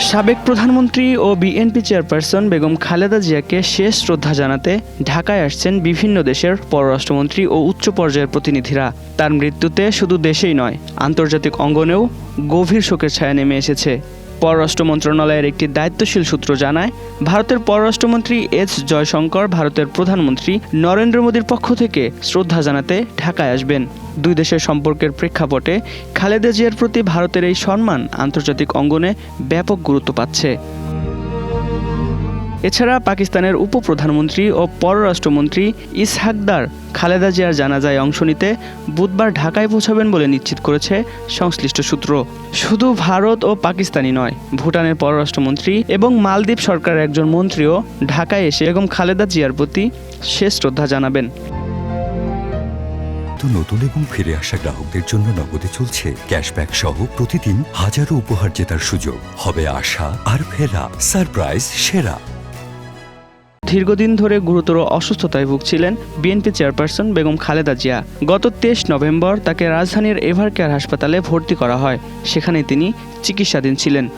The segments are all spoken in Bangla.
সাবেক প্রধানমন্ত্রী ও বিএনপি চেয়ারপারসন বেগম খালেদা জিয়াকে শেষ শ্রদ্ধা জানাতে ঢাকায় আসছেন বিভিন্ন দেশের পররাষ্ট্রমন্ত্রী ও উচ্চ পর্যায়ের প্রতিনিধিরা। তার মৃত্যুতে শুধু দেশেই নয়, আন্তর্জাতিক অঙ্গনেও গভীর শোকের ছায়া নেমে এসেছে। পররাষ্ট্র মন্ত্রণালয়ের একটি দায়িত্বশীল সূত্র জানায়, ভারতের পররাষ্ট্রমন্ত্রী এস জয়শঙ্কর ভারতের প্রধানমন্ত্রী নরেন্দ্র মোদীর পক্ষ থেকে শ্রদ্ধা জানাতে ঢাকায় আসবেন। দুই দেশের সম্পর্কের প্রেক্ষাপটে খালেদা জিয়ার প্রতি ভারতের এই সম্মান আন্তর্জাতিক অঙ্গনে ব্যাপক গুরুত্ব পাচ্ছে। এছাড়া পাকিস্তানের উপপ্রধানমন্ত্রী ও পররাষ্ট্রমন্ত্রী ইসহাকদার খালেদা জিয়ার জানাজায় অংশ নিতে বুধবার ঢাকায় পৌঁছাবেন বলে নিশ্চিত করেছে সংশ্লিষ্ট সূত্র। শুধু ভারত ও পাকিস্তানি নয়, ভুটানের পররাষ্ট্রমন্ত্রী এবং মালদ্বীপ সরকারের একজন মন্ত্রীও ঢাকায় এসে বেগম খালেদা জিয়ার প্রতি শেষ শ্রদ্ধা জানাবেন। নতুন এবং ফিরে আসা গ্রাহকদের জন্য নগদে চলছে ক্যাশব্যাক সহ প্রতিদিন হাজারো উপহার জেতার সুযোগ। হবে আশা আর ফেরা, সারপ্রাইজ, সেরা। দীর্ঘদিন ধরে গুরুতর অসুস্থতায় ভুগছিলেন বিএনপি চেয়ারপারসন বেগম খালেদা জিয়া। গত তেইশ নভেম্বর তাকে রাজধানীর এভার কেয়ার হাসপাতালে ভর্তি করা হয়। সেখানে তিনি চিকিৎসাধীন ছিলেন।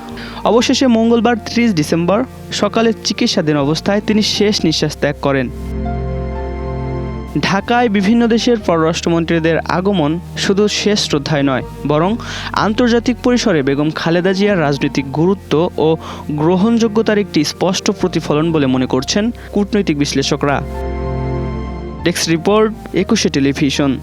অবশেষে মঙ্গলবার ত্রিশ ডিসেম্বর সকালে চিকিৎসাধীন অবস্থায় তিনি শেষ নিঃশ্বাস ত্যাগ করেন। ঢাকায় বিভিন্ন দেশের পররাষ্ট্রমন্ত্রীদের আগমন শুধু শেষ শ্রদ্ধায় নয়, বরং আন্তর্জাতিক পরিসরে বেগম খালেদা জিয়ার রাজনৈতিক গুরুত্ব ও গ্রহণযোগ্যতার একটি স্পষ্ট প্রতিফলন বলে মনে করছেন কূটনৈতিক বিশ্লেষকরা। Desk report, Ekushey television.